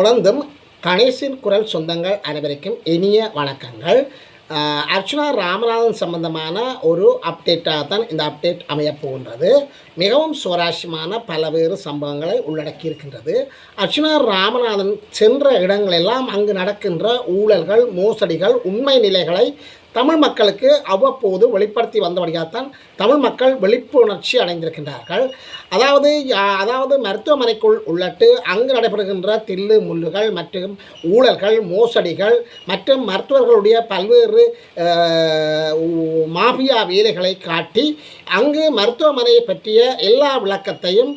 தொடர்ந்தும் கணேசின் குரல் சொந்தங்கள் அனைவருக்கும் இனிய வணக்கங்கள். அர்ச்சனா ராமநாதன் சம்பந்தமான ஒரு அப்டேட்டாக தான் இந்த அப்டேட் அமையப் போகின்றது. மிகவும் சுவாரஸ்யமான பல்வேறு சம்பவங்களை உள்ளடக்கி இருக்கின்றது. அர்ச்சனா ராமநாதன் சென்ற இடங்களெல்லாம் அங்கு நடக்கின்ற ஊழல்கள் மோசடிகள் உண்மை நிலைகளை தமிழ் மக்களுக்கு அவ்வப்போது வெளிப்படுத்தி வந்தபடியாகத்தான் தமிழ் மக்கள் விழிப்புணர்ச்சி அடைந்திருக்கின்றார்கள். அதாவது யா- அதாவது மருத்துவமனைக்குள் உள்ளட்டு அங்கு நடைபெறுகின்ற தில்லு முள்ளுகள் மற்றும் ஊழல்கள் மோசடிகள் மற்றும் மருத்துவர்களுடைய பல்வேறு மாபியா மாஃபியா வேலைகளை காட்டி அங்கு மருத்துவமனையை பற்றிய எல்லா விளக்கத்தையும்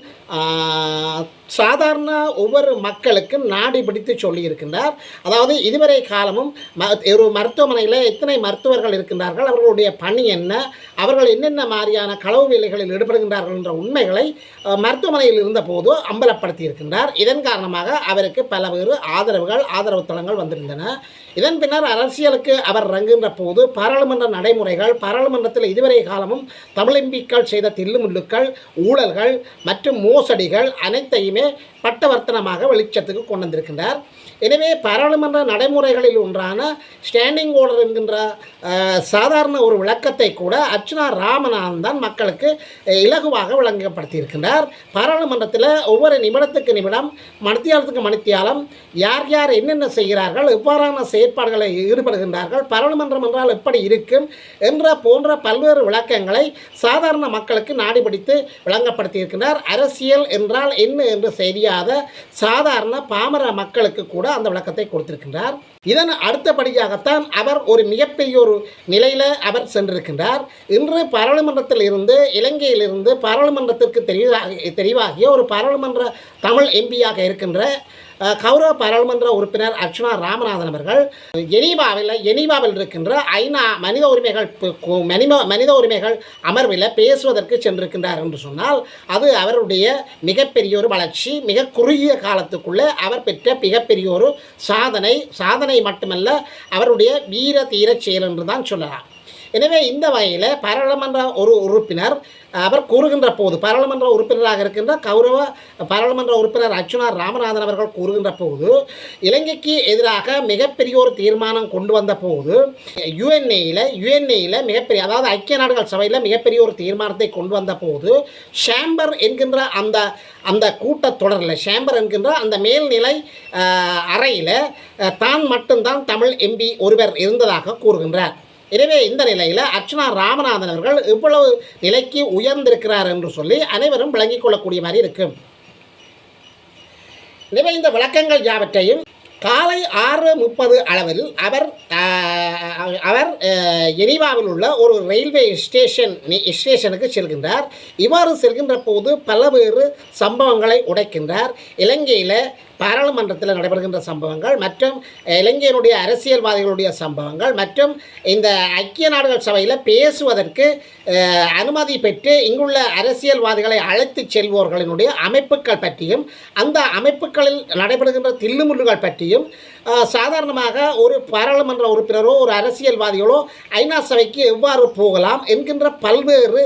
சாதாரண ஒவ்வொரு மக்களுக்கும் நாடி பிடித்து சொல்லியிருக்கின்றார். அதாவது இதுவரை காலமும் ம ஒரு மருத்துவமனையில் எத்தனை மருத்துவ மருத்துவர்கள் இருக்கின்றார்கள். அவர்களுடைய பணி என்ன? அவர்கள் என்னென்ன மாதிரியான களவு வேலைகளில் ஈடுபடுகின்றார்கள் என்ற உண்மைகளை மருத்துவமனையில் இருந்தபோது அம்பலப்படுத்தி இருக்கின்றார். இதன் காரணமாக அவருக்கு பலவேறு ஆதரவுகள் ஆதரவு தளங்கள் வந்திருந்தன. இதன் பின்னர் அரசியலுக்கு அவர் இறங்குகின்ற போது பாராளுமன்ற நடைமுறைகள் பாராளுமன்றத்தில் இதுவரை காலமும் தமிழ் எம்பிக்கள் செய்த தில்லுமுள்ளுக்கள் ஊழல்கள் மற்றும் மோசடிகள் அனைத்தையுமே பட்டவர்த்தனமாக வெளிச்சத்துக்கு கொண்டு வந்திருக்கின்றார். எனவே பாராளுமன்ற நடைமுறைகளில் ஒன்றான ஸ்டாண்டிங் ஓர்டர் என்கின்ற சாதாரண ஒரு விளக்கத்தை கூட அர்ச்சனா ராமநாதன் தான் மக்களுக்கு இலகுவாக விளங்கப்படுத்தியிருக்கின்றார். பாராளுமன்றத்தில் ஒவ்வொரு நிமிடத்துக்கு நிமிடம் மணித்தியாலத்துக்கு மணித்தியாலம் யார் யார் என்னென்ன செய்கிறார்கள் எவ்வாறான செயற்பாடுகளை ஈடுபடுகின்றார்கள் பாராளுமன்றம் என்றால் எப்படி இருக்கும் என்ற போன்ற பல்வேறு விளக்கங்களை சாதாரண மக்களுக்கு நாடி பிடித்து விளங்கப்படுத்தியிருக்கின்றார். அரசியல் என்றால் என்ன என்று தெரியாத சாதாரண பாமர மக்களுக்கு கூட அந்த விளக்கத்தை கொடுத்திருக்கின்றார். இதன் அடுத்தபடியாகத்தான் அவர் ஒரு மிகப்பெரிய ஒரு நிலையில் அவர் சென்றிருக்கின்றார். இன்று பாராளுமன்றத்தில் இருந்து இலங்கையிலிருந்து பாராளுமன்றத்திற்கு தெரிவாக தெரிவாகிய ஒரு பாராளுமன்ற தமிழ் எம்பியாக இருக்கின்ற கௌரவ பாராளுமன்ற உறுப்பினர் அர்ச்சனா ராமநாதன் அவர்கள் எனிவாவில் எனிவாவில் இருக்கின்ற ஐநா மனித உரிமைகள் மனித மனித உரிமைகள் அமர்வில் பேசுவதற்கு சென்றிருக்கின்றார் என்று சொன்னால் அது அவருடைய மிகப்பெரிய ஒரு வளர்ச்சி மிக குறுகிய காலத்துக்குள்ளே அவர் பெற்ற மிகப்பெரிய ஒரு சாதனை சாதனை மட்டுமல்ல அவருடைய வீர தீர செயல் என்று தான் சொல்லலாம். எனவே இந்த வகையில் பாராளுமன்ற ஒரு உறுப்பினர் அவர் கூறுகின்ற போது பாராளுமன்ற உறுப்பினராக இருக்கின்ற கௌரவ பாராளுமன்ற உறுப்பினர் அர்ச்சுனா ராமநாதன் அவர்கள் கூறுகின்ற போது இலங்கைக்கு எதிராக மிகப்பெரிய ஒரு தீர்மானம் கொண்டு வந்த போது யுஎன்ஏயில் யுஎன்ஏயில் மிகப்பெரிய அதாவது ஐக்கிய நாடுகள் சபையில் மிகப்பெரிய ஒரு தீர்மானத்தை கொண்டு வந்த போது ஷாம்பர் என்கின்ற அந்த அந்த கூட்டத்தொடரில் ஷாம்பர் என்கின்ற அந்த மேல்நிலை அறையில் தான் மட்டும்தான் தமிழ் எம்பி ஒருவர் இருந்ததாக கூறுகின்றார். எனவே இந்த நிலையில் அர்ச்சனா ராமநாதன் அவர்கள் இவ்வளவு நிலைக்கு உயர்ந்திருக்கிறார் என்று சொல்லி அனைவரும் விளங்கிக் கொள்ளக்கூடிய மாதிரி இருக்கும் எனவே இந்த விளக்கங்கள் யாவற்றையும் காலை ஆறு முப்பது அளவில் அவர் ஆஹ், அவர் ஆஹ், எனிவாவில் உள்ள ஒரு ரயில்வே ஸ்டேஷன் ஸ்டேஷனுக்கு செல்கின்றார். இவ்வாறு செல்கின்ற போது பல்வேறு சம்பவங்களை உடைக்கின்றார். இலங்கையில் பாராளுமன்றத்தில் நடைபெறுகின்ற சம்பவங்கள் மற்றும் இலங்கையினுடைய அரசியல்வாதிகளுடைய சம்பவங்கள் மற்றும் இந்த ஐக்கிய நாடுகள் சபையில் பேசுவதற்கு அனுமதி பெற்று இங்குள்ள அரசியல்வாதிகளை அழைத்து செல்வோர்களினுடைய அமைப்புகள் பற்றியும் அந்த அமைப்புகளில் நடைபெறுகின்ற தில்லுமுள்ளுகள் பற்றியும் சாதாரணமாக ஒரு பாராளுமன்ற உறுப்பினரோ ஒரு அரசியல்வாதிகளோ ஐநா சபைக்கு எவ்வாறு போகலாம் என்கின்ற பல்வேறு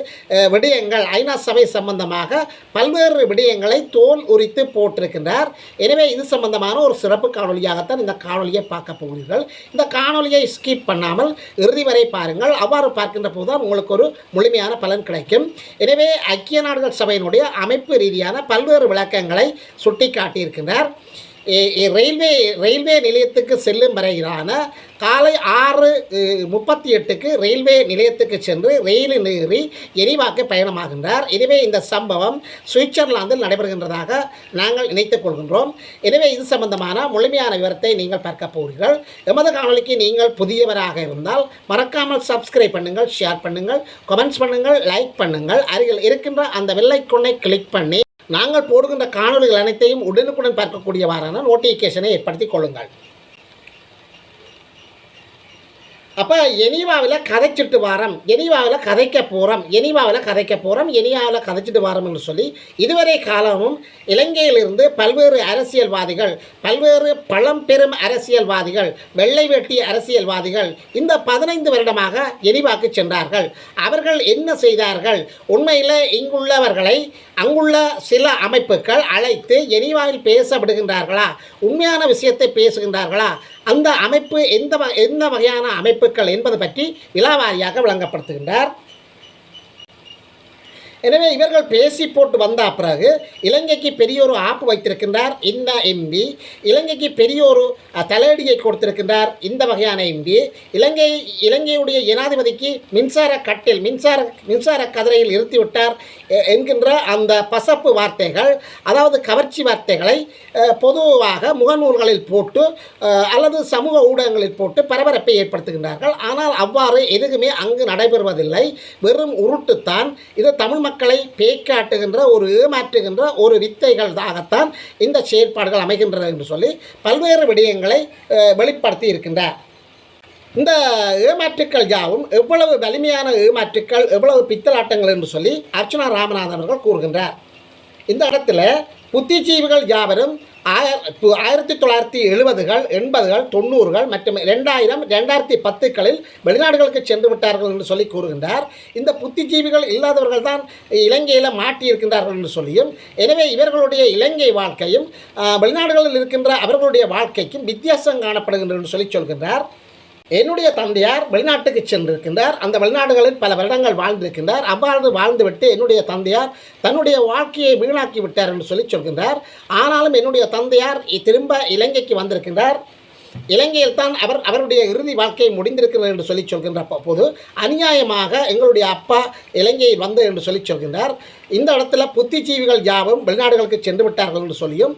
விடயங்கள் ஐநா சபை சம்பந்தமாக பல்வேறு விடயங்களை தோல் உரித்து போட்டிருக்கின்றார். எனவே இது சம்பந்தமான ஒரு சிறப்பு காணொலியாகத்தான் இந்த காணொலியை பார்க்க போகிறீர்கள். இந்த காணொலியை ஸ்கிப் பண்ணாமல் இறுதி வரை பாருங்கள். அவ்வாறு பார்க்கின்ற போது தான் உங்களுக்கு ஒரு முழுமையான பலன் கிடைக்கும். எனவே ஐக்கிய நாடுகள் சபையினுடைய அமைப்பு ரீதியான பல்வேறு விளக்கங்களை சுட்டிக்காட்டியிருக்கிறார். ரயில்வே ரயில்வே நிலையத்துக்கு செல்லும் வரையிலான காலை ஆறு முப்பத்தி எட்டுக்கு ரயில்வே நிலையத்துக்கு சென்று ரயிலில் ஏறி எரிவாக்கு பயணமாகின்றார். எனவே இந்த சம்பவம் சுவிட்சர்லாந்தில் நடைபெறுகின்றதாக நாங்கள் நினைத்துக் கொள்கின்றோம். எனவே இது சம்பந்தமான முழுமையான விவரத்தை நீங்கள் பார்க்க போகிறீர்கள். எமது காணொலிக்கு நீங்கள் புதியவராக இருந்தால் மறக்காமல் சப்ஸ்கிரைப் பண்ணுங்கள் ஷேர் பண்ணுங்கள் கமெண்ட்ஸ் பண்ணுங்கள் லைக் பண்ணுங்கள். அருகில் இருக்கின்ற அந்த வெள்ளைக்கொன்னை கிளிக் பண்ணி நாங்கள் போடுகின்ற காணொளிகள் அனைத்தையும் உடனுக்குடன் பார்க்கக்கூடியவாறான நோட்டிஃபிகேஷனை ஏற்படுத்திக் கொள்ளுங்கள். அப்போ எனிவாவில் கதைச்சிட்டு வாரம் எனிவாவில் கதைக்க போகிறோம் எனிவாவில் கதைக்க போகிறோம் எனிவாவில் கதைச்சிட்டு வாரம்னு சொல்லி இதுவரை காலமும் இலங்கையிலிருந்து பல்வேறு அரசியல்வாதிகள் பல்வேறு பழம்பெரும் அரசியல்வாதிகள் வெள்ளை வெட்டி அரசியல்வாதிகள் இந்த பதினைந்து வருடமாக எனிவாக்கு சென்றார்கள். அவர்கள் என்ன செய்தார்கள்? உண்மையில் இங்குள்ளவர்களை அங்குள்ள சில அமைப்புகள் அழைத்து எனிவாவில் பேச விடுகின்றார்களா உண்மையான விஷயத்தை பேசுகின்றார்களா? அந்த அமைப்பு எந்த எந்த வகையான அமைப்புகள் என்பது பற்றி விலாவாரியாக விளங்கப்படுத்துகின்றார். எனவே இவர்கள் பேசி போட்டு வந்த பிறகு இலங்கைக்கு பெரிய ஒரு ஆப்பு வைத்திருக்கின்றார். இந்த எம்பி இலங்கைக்கு பெரிய ஒரு தலையடியை கொடுத்திருக்கின்றார். இந்த வகையான எம்பி இலங்கை இலங்கையுடைய ஜனாதிபதிக்கு மின்சார கட்டில் மின்சார மின்சார கதிரையில் இருத்திவிட்டார் எ- என்கின்ற அந்த பசப்பு வார்த்தைகள் அதாவது கவர்ச்சி வார்த்தைகளை பொதுவாக முகநூல்களில் போட்டு அல்லது சமூக ஊடகங்களில் போட்டு பரபரப்பை ஏற்படுத்துகின்றார்கள். ஆனால் அவ்வாறு எதுவுமே அங்கு நடைபெறுவதில்லை. வெறும் உருட்டுத்தான். இது தமிழ் மக்கள் மக்களை பேக்காட்டுகின்ற ஒரு ஏமாற்றுகின்ற ஒரு வித்தைகளாகத்தான் இந்த செயற்பாடுகள் அமைகின்றன என்று சொல்லி பல்வேறு விடயங்களை வெளிப்படுத்தி இருக்கின்றார். இந்த ஏமாற்றுக்கள் யாவும் எவ்வளவு வலிமையான ஏமாற்றுக்கள் எவ்வளவு பித்தலாட்டங்கள் என்று சொல்லி அர்ச்சனா ராமநாதன் அவர்கள் கூறுகின்றார். இந்த இடத்துல புத்திஜீவிகள் யாவரும் ஆயிரத்தி தொள்ளாயிரத்தி எழுபதுகள் எண்பதுகள் தொண்ணூறுகள் மற்றும் ரெண்டாயிரம் ரெண்டாயிரத்தி பத்துக்களில் வெளிநாடுகளுக்கு சென்று விட்டார்கள் என்று சொல்லி கூறுகின்றார். இந்த புத்திஜீவிகள் இல்லாதவர்கள் தான் இலங்கையில் மாட்டியிருக்கின்றார்கள் என்று சொல்லியும் எனவே இவர்களுடைய இலங்கை வாழ்க்கையும் வெளிநாடுகளில் இருக்கின்ற அவர்களுடைய வாழ்க்கைக்கும் வித்தியாசம் காணப்படுகின்றது என்று சொல்லி சொல்கின்றார். என்னுடைய தந்தையார் வெளிநாட்டுக்கு சென்றிருக்கின்றார். அந்த வெளிநாடுகளில் பல வருடங்கள் வாழ்ந்திருக்கின்றார். அவ்வாறு வாழ்ந்துவிட்டு என்னுடைய தந்தையார் தன்னுடைய வாழ்க்கையை வீணாக்கி விட்டார் என்று சொல்லி சொல்கின்றார். ஆனாலும் என்னுடைய தந்தையார் திரும்ப இலங்கைக்கு வந்திருக்கின்றார். இலங்கையில் தான் அவர் அவருடைய இறுதி வாழ்க்கை முடிந்திருக்கிறது என்று சொல்லி சொல்கின்ற போது அநியாயமாக எங்களுடைய அப்பா இலங்கையில் வந்து என்று சொல்லி சொல்கின்றார். இந்த இடத்துல புத்திஜீவிகள் யாவும் வெளிநாடுகளுக்கு சென்று விட்டார்கள் என்று சொல்லியும்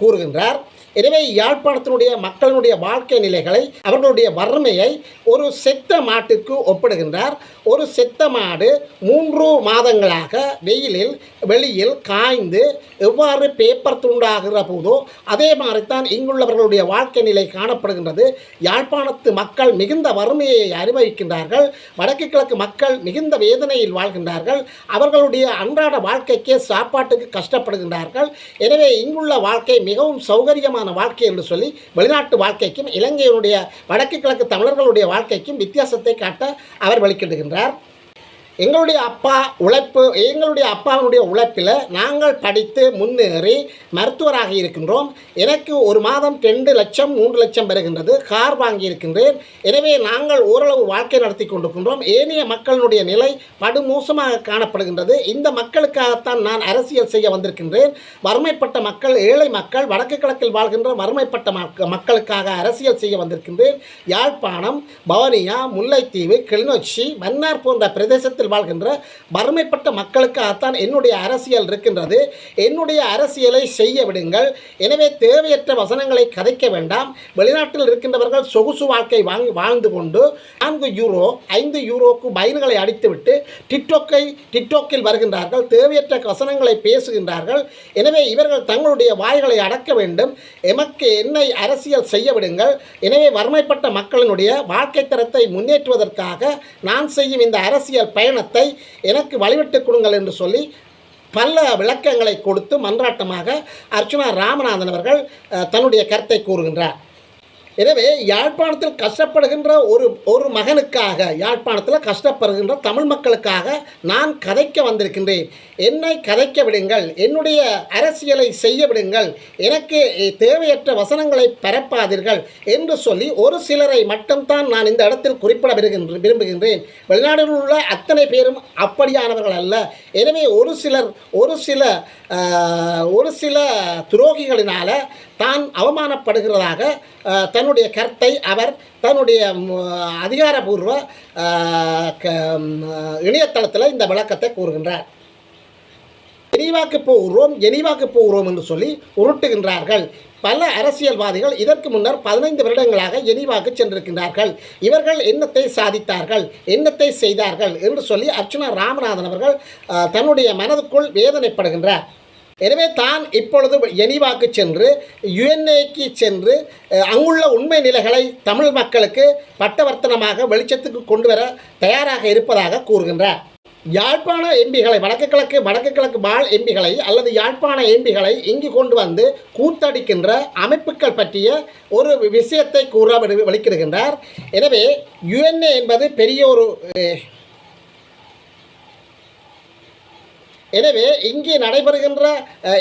கூறுகின்றார். எனவே யாழ்ப்பாணத்தினுடைய மக்களினுடைய வாழ்க்கை நிலைகளை அவர்களுடைய வறுமையை ஒரு செத்த மாட்டிற்கு ஒப்பிடுகின்றார். ஒரு செத்த மாடு மூன்று மாதங்களாக வெயிலில் வெளியில் காய்ந்து எவ்வாறு பேப்பர் துண்டாகிற போதோ அதே மாதிரித்தான் இங்குள்ளவர்களுடைய வாழ்க்கை நிலை காணப்படுகின்றது. யாழ்ப்பாணத்து மக்கள் மிகுந்த வறுமையை அனுபவிக்கின்றார்கள் வடக்கு கிழக்கு மக்கள் மிகுந்த வேதனையில் வாழ்கின்றார்கள். அவர்களுடைய அன்றாட வாழ்க்கைக்கே சாப்பாட்டுக்கு கஷ்டப்படுகின்றார்கள். எனவே இங்குள்ள வாழ்க்கை மிகவும் சௌகரியமான வாழ்க்கை என்று சொல்லி வெளிநாட்டு வாழ்க்கைக்கும் இலங்கையினுடைய வடக்கு கிழக்கு தமிழர்களுடைய வாழ்க்கைக்கும் வித்தியாசத்தை காட்ட அவர் வெளிக்கிடுகின்றார் எங்களுடைய அப்பா உழைப்பு எங்களுடைய அப்பாவினுடைய உழைப்பில் நாங்கள் படித்து முன்னேறி மருத்துவராக இருக்கின்றோம். எனக்கு ஒரு மாதம் ரெண்டு லட்சம் மூன்று லட்சம் பெறுகின்றது கார் வாங்கியிருக்கின்றேன். எனவே நாங்கள் ஓரளவு வாழ்க்கை நடத்தி கொண்டிருக்கின்றோம். ஏனைய மக்களினுடைய நிலை படுமோசமாக காணப்படுகின்றது. இந்த மக்களுக்காகத்தான் நான் அரசியல் செய்ய வந்திருக்கின்றேன். வறுமைப்பட்ட மக்கள் ஏழை மக்கள் வடக்கு கிழக்கில் வாழ்கின்ற வறுமைப்பட்ட மக்களுக்காக அரசியல் செய்ய வந்திருக்கின்றேன். யாழ்ப்பாணம் பவனியா முல்லைத்தீவு கிளிநொச்சி மன்னார் போன்ற பிரதேசத்தில் வாழ்கின்ற வறுமைப்பட்ட மக்களுக்காகத்தான் என்னுடைய அரசியல் இருக்கின்றது. என்னுடைய அரசியலை செய்ய விடுங்கள். எனவே தேவையற்ற வசனங்களை கதைக்க வேண்டாம். வெளிநாட்டில் இருக்கின்றவர்கள் சொகுசு வாழ்க்கை வாங்கி வாழ்ந்து கொண்டு நான்கு யூரோ ஐந்து யூரோக்கு பயன்களை அடித்துவிட்டு டிக்டோக்கை டிக்டோக்கில் வருகின்றார்கள். தேவையற்ற வசனங்களை பேசுகின்றார்கள். எனவே இவர்கள் தங்களுடைய வாய்களை அடக்க வேண்டும். எமக்கு என்னை அரசியல் செய்ய விடுங்கள். எனவே வறுமைப்பட்ட மக்களினுடைய வாழ்க்கை தரத்தை முன்னேற்றுவதற்காக நான் செய்யும் இந்த அரசியல் பயணத்தை எனக்கு வழிவிட்டு கொடுங்கள் என்று சொல்லி பல விளக்கங்களை கொடுத்து மன்றாட்டமாக அர்ச்சுனா ராமநாதன் அவர்கள் தன்னுடைய கருத்தை கூறுகின்றார். எனவே யாழ்ப்பாணத்தில் கஷ்டப்படுகின்ற ஒரு ஒரு மகனுக்காக யாழ்ப்பாணத்தில் கஷ்டப்படுகின்ற தமிழ் மக்களுக்காக நான் கதைக்க வந்திருக்கின்றேன். என்னை கதைக்க விடுங்கள் என்னுடைய அரசியலை செய்ய விடுங்கள் எனக்கு தேவையற்ற வசனங்களை பரப்பாதீர்கள் என்று சொல்லி ஒரு சிலரை மட்டும்தான் நான் இந்த இடத்தில் குறிப்பிட விருகின்ற விரும்புகின்றேன். வெளிநாடுகளில் உள்ள அத்தனை பேரும் அப்படியானவர்கள் அல்ல. எனவே ஒரு சிலர் ஒரு சில ஒரு சில துரோகிகளினால் தான் அவமானப்படுகிறதாக தன்னுடைய கருத்தை அவர் தன்னுடைய அதிகாரபூர்வ க- இணையதளத்தில் இந்த விளக்கத்தை கூறுகின்றார். எனிவாக்கு போகிறோம் எனிவாக்கு போகிறோம் என்று சொல்லி உருட்டுகின்றார்கள். பல அரசியல்வாதிகள் இதற்கு முன்னர் பதினைந்து வருடங்களாக எனிவாக்கு சென்றிருக்கின்றார்கள். இவர்கள் என்னத்தை சாதித்தார்கள்? என்னத்தை செய்தார்கள்? என்று சொல்லி அர்ச்சுனா ராமநாதன் அவர்கள் தன்னுடைய மனதுக்குள் வேதனைப்படுகின்றார். எனவே தான் இப்பொழுது எனிவாக்கு சென்று யுஎன்ஏக்கு சென்று அங்குள்ள உண்மை நிலைகளை தமிழ் மக்களுக்கு பட்டவர்த்தனமாக வெளிச்சத்துக்கு கொண்டு வர தயாராக இருப்பதாக கூறுகின்றார். யாழ்ப்பாண எம்பிகளை வடக்கு கிழக்கு வடக்கு கிழக்கு வாழ் எம்பிகளை அல்லது யாழ்ப்பாண எம்பிகளை இங்கு கொண்டு வந்து கூத்தடிக்கின்ற அமைப்புகள் பற்றிய ஒரு விஷயத்தை கூற வெளி- வெளிக்கிடுகின்றார். எனவே யுஎன்ஏ என்பது பெரிய ஒரு எனவே இங்கே நடைபெறுகின்ற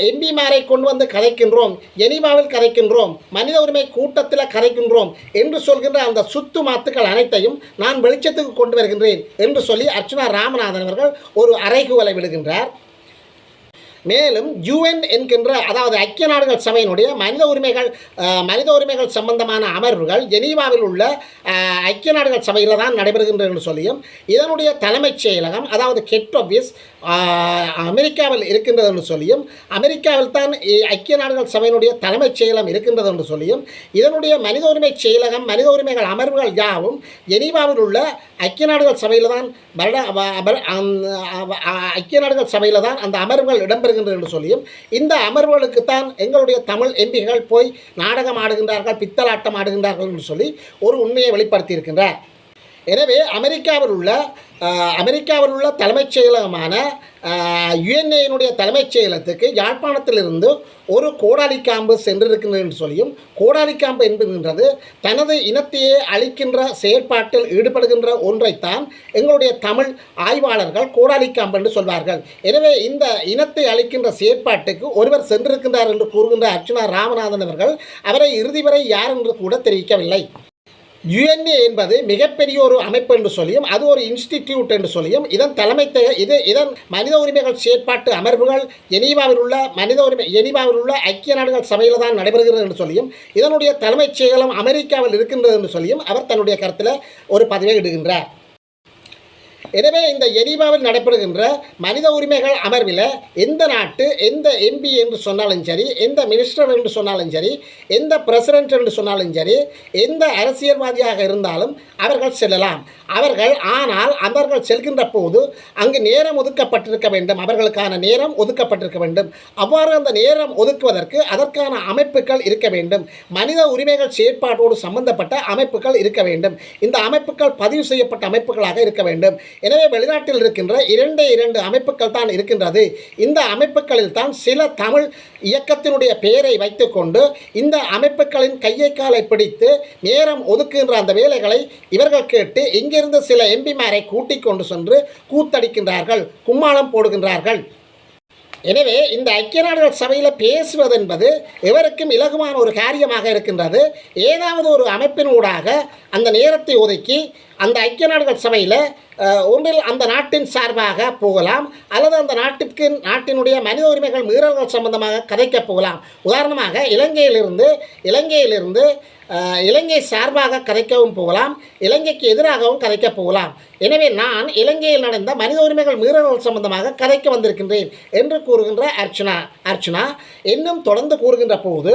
எம்பிமாரை கொண்டு வந்து கதைக்கின்றோம் எனிமாவில் கதைக்கின்றோம் மனித உரிமை கூட்டத்தில் கதைக்கின்றோம் என்று சொல்கின்ற அந்த சுத்து மாத்துக்கள் அனைத்தையும் நான் வெளிச்சத்துக்கு கொண்டு வருகின்றேன் என்று சொல்லி அர்ச்சுனா ராமநாதன் அவர்கள் ஒரு அறைகுவலை விடுகின்றார். மேலும் யுஎன் என்கின்ற அதாவது ஐக்கிய நாடுகள் சபையினுடைய மனித உரிமைகள் மனித உரிமைகள் சம்பந்தமான அமர்வுகள் ஜெனீவாவில் உள்ள ஐக்கிய நாடுகள் சபையில் தான் நடைபெறுகின்றன என்று சொல்லியும் இதனுடைய தலைமைச் செயலகம் அதாவது கெட் ஆஃபீஸ் அமெரிக்காவில் இருக்கின்றது என்று சொல்லியும் அமெரிக்காவில் தான் ஐக்கிய நாடுகள் சபையினுடைய தலைமைச் செயலம் இருக்கின்றது என்று சொல்லியும் இதனுடைய மனித உரிமை செயலகம் மனித உரிமைகள் அமர்வுகள் யாவும் ஜெனீவாவில் உள்ள ஐக்கிய நாடுகள் சபையில் தான் ஐக்கிய நாடுகள் சபையில் தான் அந்த அமர்வுகள் இடம்பெறுகின்றது என்று சொல்லியும் இந்த அமர்வுகளுக்குத்தான் எங்களுடைய தமிழ் எம்பிகள் போய் நாடகம் ஆடுகின்றார்கள் பித்தலாட்டம் ஆடுகின்றார்கள் என்று சொல்லி ஒரு உண்மையை வெளிப்படுத்தியிருக்கின்றார். எனவே அமெரிக்காவில் உள்ள அமெரிக்காவில் உள்ள தலைமைச் செயலகமான யுஎன்ஏனுடைய தலைமைச் செயலகத்துக்கு யாழ்ப்பாணத்திலிருந்து ஒரு கோடாலி காம்பு சென்றிருக்கின்றது என்று சொல்லியும் கோடாலி காம்பு என்பதுன்றது தனது இனத்தையே அழிக்கின்ற செயற்பாட்டில் ஈடுபடுகின்ற ஒன்றைத்தான் எங்களுடைய தமிழ் ஆய்வாளர்கள் கோடாலி காம்பு என்று சொல்வார்கள். எனவே இந்த இனத்தை அழிக்கின்ற செயற்பாட்டுக்கு ஒருவர் சென்றிருக்கின்றார் என்று கூறுகின்ற அர்ச்சுனா ராமநாதன் அவர்கள் அவரை இறுதி வரை யார் என்று கூட தெரிவிக்கவில்லை. யுஎன்ஏ என்பது மிகப்பெரிய ஒரு அமைப்பு என்று சொல்லியும் அது ஒரு இன்ஸ்டிடியூட் என்று சொல்லியும் இதன் தலைமை இது இதன் மனித உரிமைகள் செயற்பாட்டு அமர்வுகள் எனிவாவில் உள்ள மனித உரிமை எனிவாவில் உள்ள ஐக்கிய நாடுகள் சபையில் தான் நடைபெறுகிறது என்று சொல்லியும் இதனுடைய தலைமைச் செயலம் அமெரிக்காவில் இருக்கின்றது என்று சொல்லியும் அவர் தன்னுடைய கருத்தில் ஒரு பதிவை இடுகின்றார். எனவே இந்த எரிபாவில் நடைபெறுகின்ற மனித உரிமைகள் அமர்வில் எந்த நாட்டு எந்த எம்பி என்று சொன்னாலும் சரி எந்த மினிஸ்டர் என்று சொன்னாலும் சரி எந்த பிரசிடென்ட் என்று சொன்னாலும் சரி எந்த அரசியல்வாதியாக இருந்தாலும் அவர்கள் செல்லலாம். அவர்கள் ஆனால் அவர்கள் செல்கின்ற போது அங்கு நேரம் ஒதுக்கப்பட்டிருக்க வேண்டும். அவர்களுக்கான நேரம் ஒதுக்கப்பட்டிருக்க வேண்டும். அவ்வாறு அந்த நேரம் ஒதுக்குவதற்கு அதற்கான அமைப்புகள் இருக்க வேண்டும். மனித உரிமைகள் செயற்பாட்டோடு சம்பந்தப்பட்ட அமைப்புகள் இருக்க வேண்டும். இந்த அமைப்புகள் பதிவு செய்யப்பட்ட அமைப்புகளாக இருக்க வேண்டும். எனவே வெளிநாட்டில் இருக்கின்ற இரண்டே இரண்டு அமைப்புகள் தான் இருக்கின்றது. இந்த அமைப்புகளில் தான் சில தமிழ் இயக்கத்தினுடைய பெயரை வைத்துக்கொண்டு இந்த அமைப்புகளின் கையை காலை பிடித்து நேரம் ஒதுக்குகின்ற அந்த வேலைகளை இவர்கள் கேட்டு இங்கிருந்து சில எம்பிமாரை கூட்டிக் கொண்டு சென்று கூத்தடிக்கின்றார்கள் கும்மாளம் போடுகின்றார்கள். எனவே இந்த ஐக்கிய நாடுகள் சபையில் பேசுவது என்பது எவருக்கும் இலகுவான ஒரு காரியமாக இருக்கின்றது. ஏதாவது ஒரு அமைப்பினூடாக அந்த நேரத்தை ஒதுக்கி அந்த ஐக்கிய நாடுகள் சபையில் ஒன்றில் அந்த நாட்டின் சார்பாக போகலாம் அல்லது அந்த நாட்டிற்கு நாட்டினுடைய மனித உரிமைகள் மீறல்கள் சம்பந்தமாக கதைக்க போகலாம். உதாரணமாக இலங்கையிலிருந்து இலங்கையிலிருந்து இலங்கை சார்பாக கதைக்கவும் போகலாம் இலங்கைக்கு எதிராகவும் கதைக்க போகலாம். எனவே நான் இலங்கையில் நடந்த மனித உரிமைகள் மீறல்கள் சம்பந்தமாக கதைக்க வந்திருக்கின்றேன் என்று கூறுகின்ற அர்ச்சனா அர்ச்சனா இன்னும் தொடர்ந்து கூறுகின்ற போது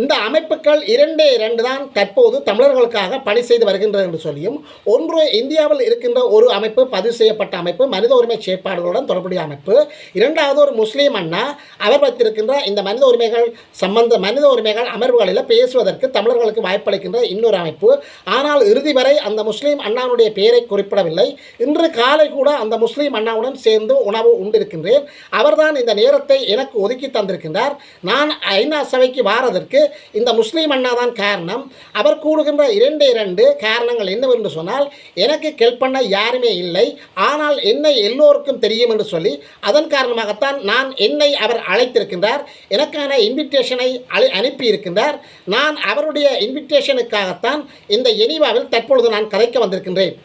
இந்த அமைப்புகள் இரண்டே இரண்டு தான் தற்போது தமிழர்களுக்காக பணி செய்து வருகின்றது என்று சொல்லியும் ஒன்று இந்தியாவில் இருக்கின்ற ஒரு அமைப்பு பதிவு செய்யப்பட்ட அமைப்பு மனித உரிமை செயற்பாடுகளுடன் தொடர்புடைய அமைப்பு. இரண்டாவது ஒரு முஸ்லீம் அண்ணா அவர் வைத்திருக்கின்ற இந்த மனித உரிமைகள் சம்பந்த மனித உரிமைகள் அமர்வுகளில் பேசுவதற்கு தமிழர்களுக்கு வாய்ப்பளிக்கின்ற இன்னொரு அமைப்பு. ஆனால் இறுதி வரை அந்த முஸ்லீம் அண்ணாவுடைய பெயரை குறிப்பிடவில்லை. இன்று காலை கூட அந்த முஸ்லீம் அண்ணாவுடன் சேர்ந்து உணவு உண்டிருக்கின்றேன். அவர்தான் இந்த நேரத்தை எனக்கு ஒதுக்கி தந்திருக்கின்றார். நான் ஐநா சபைக்கு வாரதற்கு இந்த முஸ்லீம் அண்ணா தான் காரணம். அவர் கூறுகின்ற இரண்டு இரண்டு காரணங்கள் என்னவென்று சொன்னால் எனக்கு ஹெல்ப் பண்ண யாருமே இல்லை. ஆனால் என்னை எல்லோருக்கும் தெரியும் என்று சொல்லி அதன் காரணமாகத்தான் நான் என்னை அவர் அழைத்திருக்கின்றார். எனக்கான இன்விடேஷனை அழை அனுப்பியிருக்கின்றார். நான் அவருடைய இன்விடேஷனுக்காகத்தான் இந்த எனிவாவில் தற்பொழுது நான் கதைக்க வந்திருக்கின்றேன்.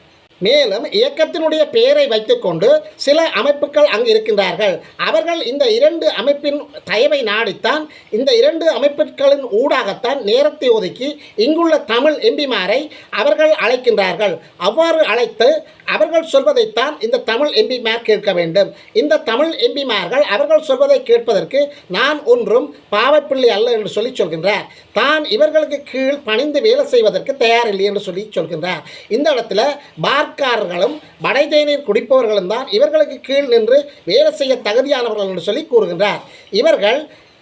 மேலும் இயக்கத்தினுடைய பெயரை வைத்துக்கொண்டு சில அமைப்புகள் அங்கு இருக்கின்றார்கள். அவர்கள் இந்த இரண்டு அமைப்பின் தயவை நாடித்தான் இந்த இரண்டு அமைப்புகளின் ஊடாகத்தான் நேரத்தை ஒதுக்கி இங்குள்ள தமிழ் எம்பிமாரை அவர்கள் அழைக்கின்றார்கள். அவ்வாறு அழைத்து அவர்கள் சொல்வதைத்தான் இந்த தமிழ் எம்பிமார் கேட்க வேண்டும். இந்த தமிழ் எம்பிமார்கள் அவர்கள் சொல்வதை கேட்பதற்கு நான் ஒன்றும் பாவப்பிள்ளை அல்ல என்று சொல்லி சொல்கின்றார். தான் இவர்களுக்கு கீழ் பணிந்து வேலை செய்வதற்கு தயாரில்லை என்று சொல்லி சொல்கின்றார். இந்த இடத்துல பார் பார்க்காரர்களும் மடை தேநீர் குடிப்பவர்களும் தான் இவர்களுக்கு கீழ் நின்று வேலை செய்ய தகுதியானவர்கள் என்று சொல்லி கூறுகின்றார். இவர்கள்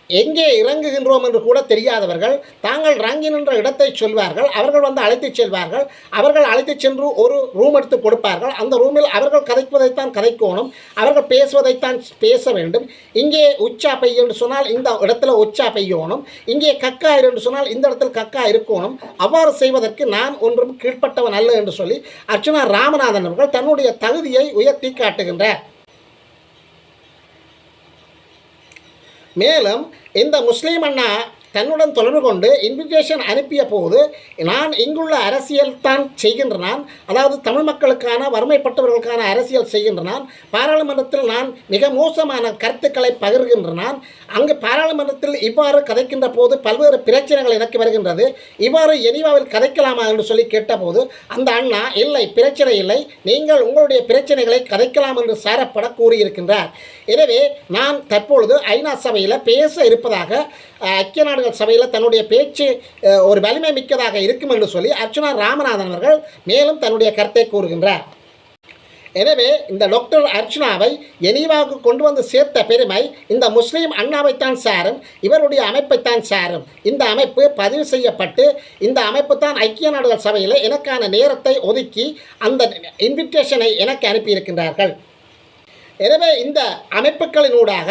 எங்கே இறங்குகின்றோம் என்று கூட தெரியாதவர்கள் தாங்கள் இறங்கி நின்ற இடத்தை சொல்வார்கள் அவர்கள் வந்து அழைத்துச் செல்வார்கள் அவர்கள் அழைத்துச் சென்று ஒரு ரூம் எடுத்து கொடுப்பார்கள். அந்த ரூமில் அவர்கள் கதைப்பதைத்தான் கதைக்கோணும் அவர்கள் பேசுவதைத்தான் பேச வேண்டும். இங்கே உச்சா பெய் என்று சொன்னால் இந்த இடத்துல உச்சா பெய்யணும். இங்கே கக்கா என்று சொன்னால் இந்த இடத்தில் கக்கா இருக்கணும். அவ்வாறு செய்வதற்கு நான் ஒன்றும் கீழ்ப்பட்டவன் அல்ல என்று சொல்லி அர்ச்சுனா ராமநாதன் அவர்கள் தன்னுடைய தகுதியை உயர்த்தி காட்டுகின்றார். மேலும் இந்த முஸ்லீம் அண்ணா தன்னுடன் தொடர்பு கொண்டு இன்விடேஷன் அனுப்பிய போது நான் இங்குள்ள அரசியல் தான் செய்கின்ற நான் அதாவது தமிழ் மக்களுக்கான வறுமைப்பட்டவர்களுக்கான அரசியல் செய்கின்ற நான் பாராளுமன்றத்தில் நான் மிக மோசமான கருத்துக்களை பகிர்கின்ற நான் அங்கு பாராளுமன்றத்தில் இவ்வாறு கதைக்கின்ற போது பல்வேறு பிரச்சனைகள் எனக்கு வருகின்றது. இவ்வாறு எனிவாவில் கதைக்கலாமா என்று சொல்லி கேட்டபோது அந்த அண்ணா இல்லை பிரச்சனை இல்லை. நீங்கள் உங்களுடைய பிரச்சனைகளை கதைக்கலாம் என்று சாரப்பட கூறியிருக்கின்றார். எனவே நான் தற்பொழுது ஐநா சபையில் பேச இருப்பதாக ஐக்கிய நாடுகள் சபையில் தன்னுடைய பேச்சு ஒரு வலிமை மிக்கதாக இருக்கும் என்று சொல்லி அர்ச்சுனா ராமநாதன் அவர்கள் மேலும் தன்னுடைய கருத்தை கூறுகின்றார். எனவே இந்த டாக்டர் அர்ச்சுனாவை எனிவாவுக்கு கொண்டு வந்து சேர்த்த பெருமை இந்த முஸ்லீம் அண்ணாவைத்தான் சாரும் இவருடைய அமைப்பைத்தான் சாரும். இந்த அமைப்பு பதிவு செய்யப்பட்டு இந்த அமைப்பு தான் ஐக்கிய நாடுகள் சபையில் எனக்கான நேரத்தை ஒதுக்கி அந்த இன்விடேஷனை எனக்கு அனுப்பியிருக்கின்றார்கள். எனவே இந்த அமைப்புகளினூடாக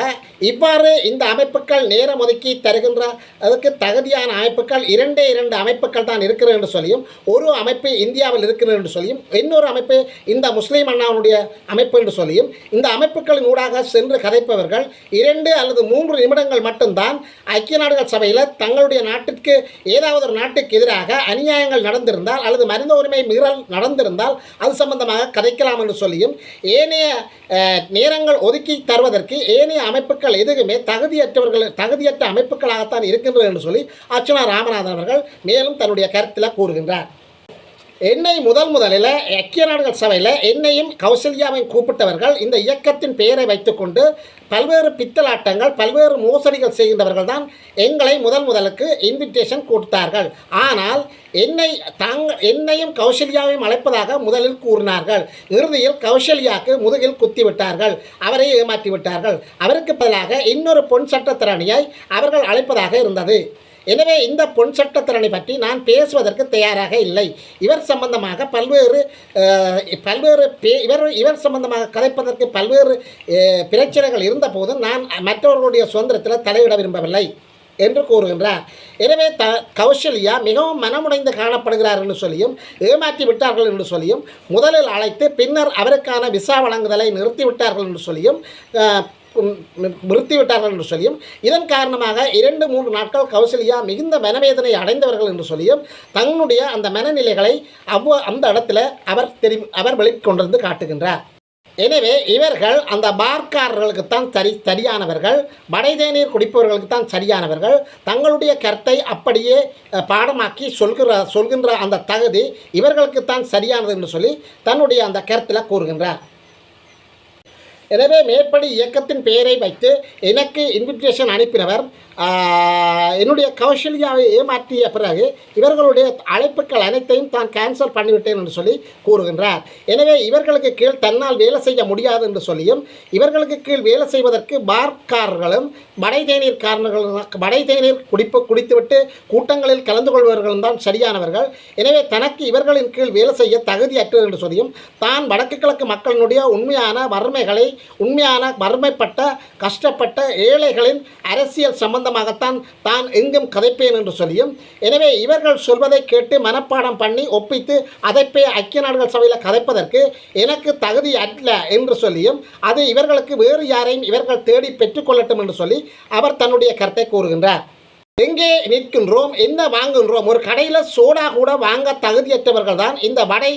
இவ்வாறு இந்த அமைப்புகள் நேரம் ஒதுக்கி தருகின்ற அதுக்கு தகுதியான அமைப்புகள் இரண்டே இரண்டு அமைப்புகள் தான் இருக்கிறது என்று சொல்லியும் ஒரு அமைப்பு இந்தியாவில் இருக்கிறது என்று சொல்லியும் இன்னொரு அமைப்பு இந்த முஸ்லீம் அண்ணாவுடைய அமைப்பு என்று சொல்லியும் இந்த அமைப்புகளின் ஊடாக சென்று கதைப்பவர்கள் இரண்டு அல்லது மூன்று நிமிடங்கள் மட்டும்தான் ஐக்கிய நாடுகள் சபையில் தங்களுடைய நாட்டிற்கு ஏதாவது ஒரு நாட்டுக்கு எதிராக அநியாயங்கள் நடந்திருந்தால் அல்லது மனித உரிமை மீறல் நடந்திருந்தால் அது சம்பந்தமாக கதைக்கலாம் என்று சொல்லியும் ஏனைய நேரங்கள் ஒதுக்கி தருவதற்கு ஏனைய அமைப்புகள் எதுவுமே தகுதியற்றவர்கள் தகுதியற்ற அமைப்புகளாகத்தான் இருக்கின்றது என்று சொல்லி அர்ச்சனா ராமநாதன் அவர்கள் மேலும் தன்னுடைய கருத்தில் கூறுகின்றார். என்னை முதல் முதலில் ஐக்கிய நாடுகள் சபையில் என்னையும் கௌசல்யாவையும் கூப்பிட்டவர்கள் இந்த இயக்கத்தின் பெயரை வைத்துக்கொண்டு பல்வேறு பித்தலாட்டங்கள் பல்வேறு மோசடிகள் செய்கின்றவர்கள் தான் எங்களை முதல் முதலுக்கு இன்விடேஷன் கொடுத்தார்கள். ஆனால் என்னை தாங்க என்னையும் கௌசல்யாவையும் அழைப்பதாக முதலில் கூறினார்கள். இறுதியில் கௌசல்யாவுக்கு முதுகில் குத்தி விட்டார்கள் அவரை ஏமாற்றி விட்டார்கள் அவருக்கு பதிலாக இன்னொரு பொன் சட்டத்திறனியை அவர்கள் அழைப்பதாக இருந்தது. எனவே இந்த பொன் சட்டத்திறனை பற்றி நான் பேசுவதற்கு தயாராக இல்லை. இவர் சம்பந்தமாக பல்வேறு பல்வேறு பே இவர் இவர் சம்பந்தமாக கதைப்பதற்கு பல்வேறு பிரச்சனைகள் இருந்தபோதும் நான் மற்றவர்களுடைய சுதந்திரத்தில் தலையிட விரும்பவில்லை என்று கூறுகின்றார். எனவே த கௌசல்யா மிகவும் மனமுடைந்து காணப்படுகிறார் என்று சொல்லியும் ஏமாற்றி விட்டார்கள் என்று சொல்லியும் முதலில் அழைத்து பின்னர் அவருக்கான விசா வழங்குதலை நிறுத்திவிட்டார்கள் என்று சொல்லியும் நிறுத்தி விட்டார்கள் என்று சொல்லியும் இதன் காரணமாக இரண்டு மூன்று நாட்கள் கௌசல்யா மிகுந்த மனவேதனை அடைந்தவர்கள் என்று சொல்லியும் தன்னுடைய அந்த மனநிலைகளை அவ்வ அந்த இடத்துல அவர் தெரி அவர் வெளிக்கொண்டிருந்து காட்டுகின்றார். எனவே இவர்கள் அந்த பார்க்காரர்களுக்குத்தான் சரி சரியானவர்கள் வடை தேநீர் குடிப்பவர்களுக்கு தான் சரியானவர்கள் தங்களுடைய கருத்தை அப்படியே பாடமாக்கி சொல்கிற சொல்கின்ற அந்த தகுதி இவர்களுக்குத்தான் சரியானது என்று சொல்லி தன்னுடைய அந்த கருத்தில் கூறுகின்றார். எனவே மேற்படி இயக்கத்தின் பெயரை வைத்து எனக்கு இன்விடேஷன் அனுப்பினவர் என்னுடைய கௌசல்யாவை ஏமாற்றிய பிறகு இவர்களுடைய அழைப்புகள் அனைத்தையும் தான் கேன்சல் பண்ணிவிட்டேன் என்று சொல்லி கூறுகின்றார். எனவே இவர்களுக்கு கீழ் தன்னால் வேலை செய்ய முடியாது என்று சொல்லியும் இவர்களுக்கு கீழ் வேலை செய்வதற்கு பார்க்காரர்களும் வடை தேநீர் காரணர்களும் வடை தேநீர் குடிப்பு குடித்துவிட்டு கூட்டங்களில் கலந்து கொள்பவர்களும் தான் சரியானவர்கள். எனவே தனக்கு இவர்களின் கீழ் வேலை செய்ய தகுதியற்றது என்று சொல்லியும் தான் வடக்கு கிழக்கு மக்களினுடைய உண்மையான வறுமைகளை உண்மையான வறுமைப்பட்ட கஷ்டப்பட்ட ஏழைகளின் அரசியல் சம்பந்தமாகத்தான் தான் எங்கும் கதைப்பேன் என்று சொல்லியும் எனவே இவர்கள் சொல்வதை கேட்டு மனப்பாடம் பண்ணி ஒப்பித்து அதைப்பே ஐக்கிய நாடுகள் சபையில் கதைப்பதற்கு எனக்கு தகுதி அல்ல என்று சொல்லியும் அது இவர்களுக்கு வேறு யாரையும் இவர்கள் தேடி பெற்றுக்கொள்ளட்டும் என்று சொல்லி அவர் தன்னுடைய கருத்தை கூறுகின்றார். எங்கே நிற்கின்றோம் என்ன வாங்குகின்றோம் ஒரு கடையில் சோடா கூட வாங்க தகுதியற்றவர்கள் தான் இந்த வடை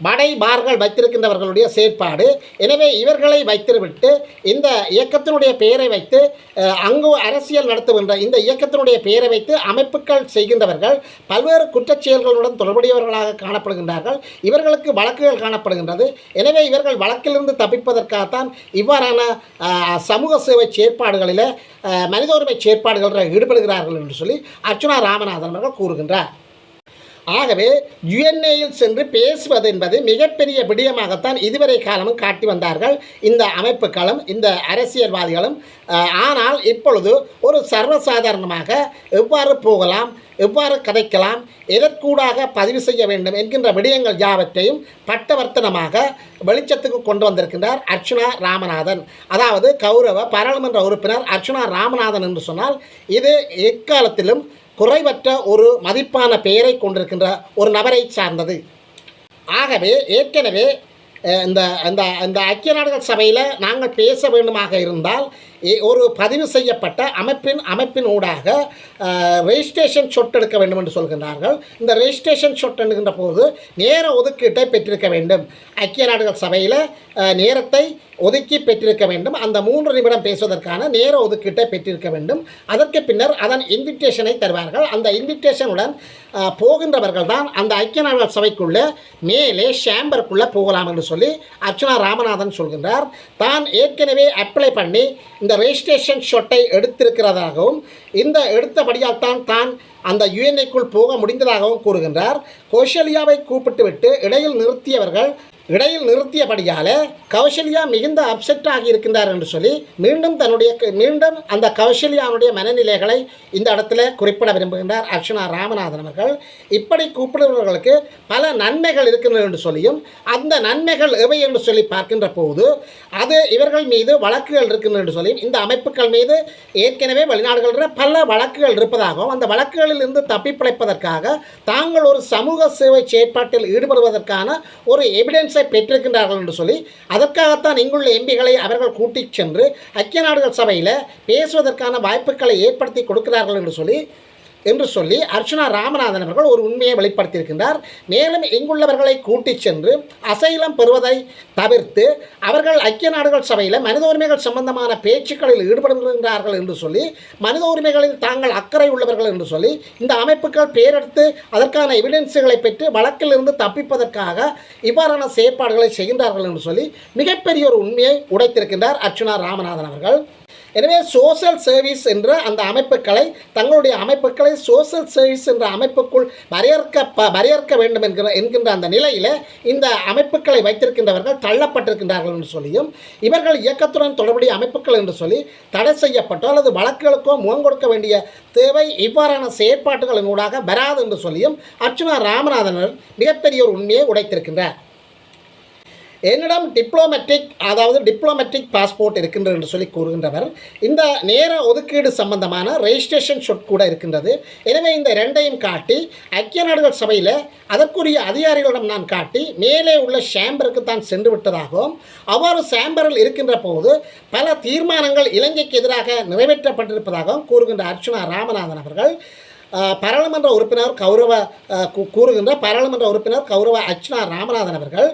வடை பார்கள் வைத்திருக்கின்றவர்களுடைய செயற்பாடு. எனவே இவர்களை வைத்துவிட்டு இந்த இயக்கத்தினுடைய பெயரை வைத்து அங்கு அரசியல் நடத்துகின்ற இந்த இயக்கத்தினுடைய பெயரை வைத்து அமைப்புகள் செய்கின்றவர்கள் பல்வேறு குற்றச் செயல்களுடன் தொடர்புடையவர்களாக காணப்படுகின்றார்கள். இவர்களுக்கு வழக்குகள் காணப்படுகின்றது. எனவே இவர்கள் வழக்கிலிருந்து தப்பிப்பதற்காகத்தான் இவ்வாறான சமூக சேவை செயற்பாடுகளில் மனித உரிமை செயற்பாடுகளில் ஈடுபடுகிறார்கள் என்று சொல்லி அர்ச்சுனா ராமநாதன் அவர்கள் கூறுகின்றார். ஆகவே யுஎன்ஏயில் சென்று பேசுவது என்பது மிகப்பெரிய விடயமாகத்தான் இதுவரை காலமும் காட்டி வந்தார்கள். இந்த அமைப்புகளும் இந்த அரசியல்வாதிகளும் ஆனால் இப்பொழுது ஒரு சர்வசாதாரணமாக எவ்வாறு போகலாம் எவ்வாறு கதைக்கலாம் எதற்கூடாக பதிவு செய்ய வேண்டும் என்கின்ற விடயங்கள் யாவற்றையும் பட்டவர்த்தனமாக வெளிச்சத்துக்கு கொண்டு வந்திருக்கின்றார் அர்ச்சுனா ராமநாதன். அதாவது கௌரவ பாராளுமன்ற உறுப்பினர் அர்ச்சனா ராமநாதன் என்று சொன்னால் இது எக்காலத்திலும் குறைவற்ற ஒரு மதிப்பான பெயரை கொண்டிருக்கின்ற ஒரு நபரை சார்ந்தது. ஆகவே ஏற்கனவே இந்த இந்த இந்த ஐக்கிய நாடுகள் சபையில் நாங்கள் பேச வேண்டுமாக இருந்தால் ஒரு பதிவு செய்யப்பட்ட அமைப்பின் அமைப்பின் ஊடாக ரெஜிஸ்ட்ரேஷன் சொட் எடுக்க வேண்டும் என்று சொல்கின்றார்கள். இந்த ரெஜிஸ்ட்ரேஷன் சொட் என்கின்ற போது நேர ஒதுக்கீட்டை பெற்றிருக்க வேண்டும். ஐக்கிய நாடுகள் சபையில் நேரத்தை ஒதுக்கி பெற்றிருக்க வேண்டும். அந்த மூன்று நிமிடம் பேசுவதற்கான நேர ஒதுக்கீட்டை பெற்றிருக்க வேண்டும். அதற்கு பின்னர் அதன் இன்விடேஷனை தருவார்கள். அந்த இன்விடேஷனுடன் போகின்றவர்கள் தான் அந்த ஐக்கிய நாடுகள் சபைக்குள்ளே மேலே ஷாம்பருக்குள்ளே போகலாம் என்று சொல்லி அர்ச்சனா ராமநாதன் சொல்கின்றார். தான் ஏற்கனவே அப்ளை பண்ணி இந்த ரெஜிஸ்ட்ரேஷன் ஷொட்டை எடுத்திருக்கிறதாகவும் இந்த எடுத்தபடியால் தான் தான் அந்த யுஎன்ஐக்குள் போக முடிந்ததாகவும் கூறுகின்றார். கோஷலியாவை கூப்பிட்டுவிட்டு இடையில் நிறுத்தியவர்கள் இடையில் நிறுத்தியபடியால் கௌசல்யா மிகுந்த அப்செட் ஆகியிருக்கின்றார் என்று சொல்லி மீண்டும் தன்னுடைய மீண்டும் அந்த கௌசல்யாவுடைய மனநிலைகளை இந்த இடத்துல குறிப்பிட விரும்புகின்றார் அர்ச்சனா ராமநாதன் அவர்கள். இப்படி கூப்பிடுபவர்களுக்கு பல நன்மைகள் இருக்கின்றன என்று சொல்லியும் அந்த நன்மைகள் எவை என்று சொல்லி பார்க்கின்ற போது அது இவர்கள் மீது வழக்குகள் இருக்கின்றன என்று சொல்லியும் இந்த அமைப்புகள் மீது ஏற்கனவே வெளிநாடுகளில் பல வழக்குகள் இருப்பதாகவும் அந்த வழக்குகளில் இருந்து தப்பி பிழைப்பதற்காக தாங்கள் ஒரு சமூக சேவை செயற்பாட்டில் ஈடுபடுவதற்கான ஒரு எவிடன்ஸ் பெற்றிருக்கின்றார்கள் என்று சொல்லி அதற்காகத்தான் இங்குள்ள எம்பிகளை அவர்கள் கூட்டிச் சென்று ஐக்கிய நாடுகள் சபையில் பேசுவதற்கான வாய்ப்புகளை ஏற்படுத்தி கொடுக்கிறார்கள் என்று சொல்லி என்று சொல்லி அர்ச்சனா ராமநாதன் அவர்கள் ஒரு உண்மையை வெளிப்படுத்தியிருக்கின்றார். மேலும் இங்குள்ளவர்களை கூட்டிச் சென்று அசைலம் பெறுவதை தவிர்த்து அவர்கள் ஐக்கிய நாடுகள் சபையில் மனித உரிமைகள் சம்பந்தமான பேச்சுக்களில் ஈடுபடுகின்றார்கள் என்று சொல்லி மனித உரிமைகளில் தாங்கள் அக்கறை உள்ளவர்கள் என்று சொல்லி இந்த அமைப்புகள் பேரெடுத்து அதற்கான எவிடன்ஸுகளை பெற்று வழக்கிலிருந்து தப்பிப்பதற்காக இவ்வாறான செயற்பாடுகளை செய்கின்றார்கள் என்று சொல்லி மிகப்பெரிய ஒரு உண்மையை உடைத்திருக்கின்றார் அர்ச்சனா ராமநாதன் அவர்கள். எனவே சோசியல் சர்வீஸ் என்ற அந்த அமைப்புகளை தங்களுடைய அமைப்புகளை சோஷியல் சர்வீஸ் என்ற அமைப்புக்குள் வரையறுக்க ப வரையறுக்க வேண்டும் என்கிற என்கின்ற அந்த நிலையில் இந்த அமைப்புகளை வைத்திருக்கின்றவர்கள் தள்ளப்பட்டிருக்கின்றார்கள் என்று சொல்லியும் இவர்கள் இயக்கத்துடன் தொடர்புடைய அமைப்புகள் என்று சொல்லி தடை செய்யப்பட்டோ அல்லது வழக்குகளுக்கோ முகம் கொடுக்க வேண்டிய தேவை இவ்வாறான செயற்பாடுகளின் ஊடாக வராது என்று சொல்லியும் அர்ச்சுனா ராமநாதனர் மிகப்பெரிய ஒரு உண்மையை உடைத்திருக்கின்றார். என்னிடம் டிப்ளோமெட்ரிக் அதாவது டிப்ளோமெட்ரிக் பாஸ்போர்ட் இருக்கின்றது என்று சொல்லி கூறுகின்றவர். இந்த நேர ஒதுக்கீடு சம்பந்தமான ரெஜிஸ்ட்ரேஷன் ஷொட் கூட இருக்கின்றது. எனவே இந்த ரெண்டையும் காட்டி ஐக்கிய நாடுகள் சபையில் அதற்குரிய அதிகாரிகளிடம் நான் காட்டி மேலே உள்ள சேம்பருக்கு தான் சென்று விட்டதாகவும் அவ்வாறு சேம்பரில் இருக்கின்ற போது பல தீர்மானங்கள் இலங்கைக்கு எதிராக நிறைவேற்றப்பட்டிருப்பதாகவும் கூறுகின்ற அர்ச்சுனா ராமநாதன் அவர்கள் பாராளுமன்ற உறுப்பினர் கௌரவ கூறுகின்ற பாராளுமன்ற உறுப்பினர் கௌரவ அர்ச்சனா ராமநாதன் அவர்கள்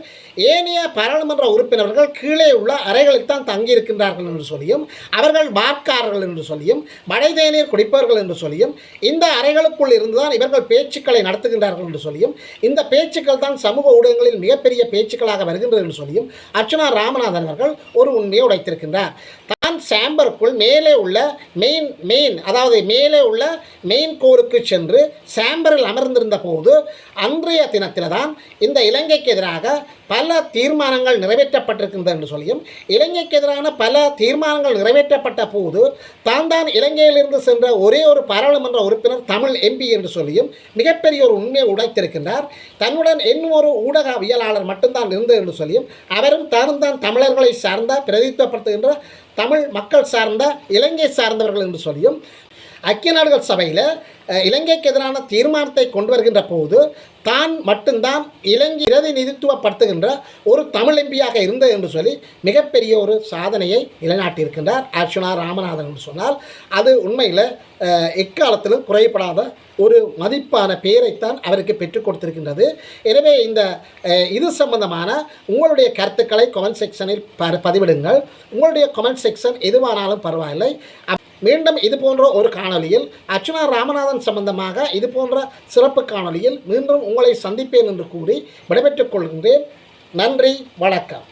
ஏனைய பாராளுமன்ற உறுப்பினர்கள் கீழே உள்ள அறைகளில் தான் தங்கியிருக்கின்றார்கள் என்று சொல்லியும் அவர்கள் வாக்காளர்கள் என்று சொல்லியும் மழை தேநீர் குடிப்பவர்கள் என்று சொல்லியும் இந்த அறைகளுக்குள் இருந்துதான் இவர்கள் பேச்சுக்களை நடத்துகின்றார்கள் என்று சொல்லியும் இந்த பேச்சுக்கள் தான் சமூக ஊடகங்களில் மிகப்பெரிய பேச்சுக்களாக வருகின்றது என்று சொல்லியும் அர்ச்சனா ராமநாதன் அவர்கள் ஒரு உண்மையை உடைத்திருக்கின்றார். நான் சாம்பருக்குள் மேலே உள்ள மெயின் மெயின் அதாவது மேலே உள்ள மெயின் கோருக்கு சென்று சாம்பரில் அமர்ந்திருந்த போது அன்றைய தினத்தில் தான் இந்த இலங்கைக்கு எதிராக பல தீர்மானங்கள் நிறைவேற்றப்பட்டிருக்கின்றது என்று சொல்லியும் இலங்கைக்கு எதிரான பல தீர்மானங்கள் நிறைவேற்றப்பட்ட போது தான் தான் இலங்கையிலிருந்து சென்ற ஒரே ஒரு பாராளுமன்ற உறுப்பினர் தமிழ் எம்பி என்று சொல்லியும் மிகப்பெரிய ஒரு உண்மையை உடைத்திருக்கின்றார். தன்னுடன் இன்னொரு ஊடகவியலாளர் மட்டும்தான் இருந்தது என்று சொல்லியும் அவரும் தானும் தான் தமிழர்களை சார்ந்த பிரதித்துவப்படுத்துகின்ற தமிழ் மக்கள் சார்ந்த இலங்கை சார்ந்தவர்கள் என்று சொல்லியும் ஐக்கிய நாடுகள் சபையில் இலங்கைக்கு எதிரான தீர்மானத்தை கொண்டு வருகின்ற போது தான் மட்டும்தான் இலங்கை பிரதிநிதித்துவப்படுத்துகின்ற ஒரு தமிழ் எம்பியாக இருந்தது என்று சொல்லி மிகப்பெரிய ஒரு சாதனையை நிலைநாட்டியிருக்கின்றார் அர்ச்சுனா ராமநாதன் என்று சொன்னால். அது உண்மையில் எக்காலத்திலும் குறைபடாத ஒரு மதிப்பான பெயரைத்தான் அவருக்கு பெற்றுக் கொடுத்திருக்கின்றது. எனவே இந்த இது சம்பந்தமான உங்களுடைய கருத்துக்களை கமெண்ட் செக்ஷனில் ப- பதிவிடுங்கள். உங்களுடைய கமெண்ட் செக்ஷன் எதுவானாலும் பரவாயில்லை. அப்- மீண்டும் இது போன்ற ஒரு காணொலியில் அர்ச்சுனா ராமநாதன் சம்பந்தமாக இது போன்ற சிறப்பு காணொலியில் மீண்டும் உங்களை சந்திப்பேன் என்று கூறி விடைபெற்றுக் கொள்கின்றேன். நன்றி வணக்கம்.